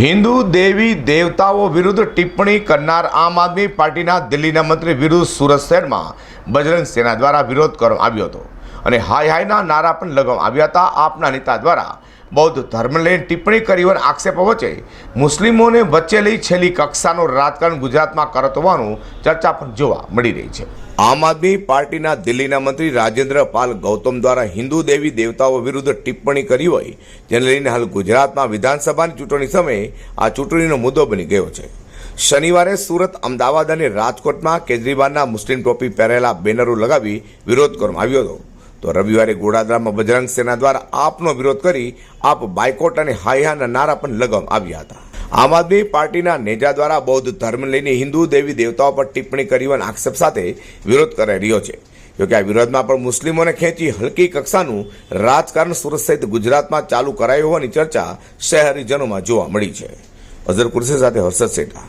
હિન્દુ દેવી દેવતાઓ વિરુદ્ધ ટિપ્પણી કરનાર આમ આદમી પાર્ટીના દિલ્હીના મંત્રી વિરુદ્ધ સુરત શહેરમાં બજરંગ સેના દ્વારા વિરોધ કરવામાં આવ્યો હતો. અને હાય હાયના નારા પણ લગાવવામાં આવ્યા હતા. આપના નેતા દ્વારા બૌદ્ધ ધર્મ લઈને ટિપ્પણી કરી હોવાના આક્ષેપો વચ્ચે મુસ્લિમોને વચ્ચે છેલ્લી કક્ષાનું રાજકારણ ગુજરાતમાં કરત હોવાનું ચર્ચા પણ જોવા મળી રહી છે. આમ આદમી પાર્ટીના દિલ્હીના મંત્રી રાજેન્દ્ર પાલ ગૌતમ દ્વારા હિન્દુ દેવી દેવતાઓ વિરુદ્ધ ટિપ્પણી કરી હોય, જેને લઈને હાલ ગુજરાતમાં વિધાનસભાની ચૂંટણી સમયે આ ચૂંટણીનો મુદ્દો બની ગયો છે. શનિવારે સુરત, અમદાવાદ અને રાજકોટમાં કેજરીવાલના મુસ્લિમ ટોપી પહેરેલા બેનરો લગાવી વિરોધ કરવામાં આવ્યો હતો. તો રવિવારે ગોડાદરામાં બજરંગ સેના દ્વારા આપનો વિરોધ કરી આપ બાયકોટ અને હાયહાના નારા પણ લગાવવામાં આવ્યા હતા. આમ આદમી પાર્ટીના નેજા દ્વારા બૌદ્ધ ધર્મ લઈને હિન્દુ દેવી દેવતાઓ પર ટિપ્પણી કરી હોવાના આક્ષેપ સાથે વિરોધ કરાઈ રહ્યો છે. જોકે આ વિરોધમાં પણ મુસ્લિમોને ખેંચી હલકી કક્ષાનું રાજકારણ સુરત સહિત ગુજરાતમાં ચાલુ કરાયું હોવાની ચર્ચા શહેરીજનોમાં જોવા મળી છે. અઝર કુરશી સાથે હર્ષદ સેઠા.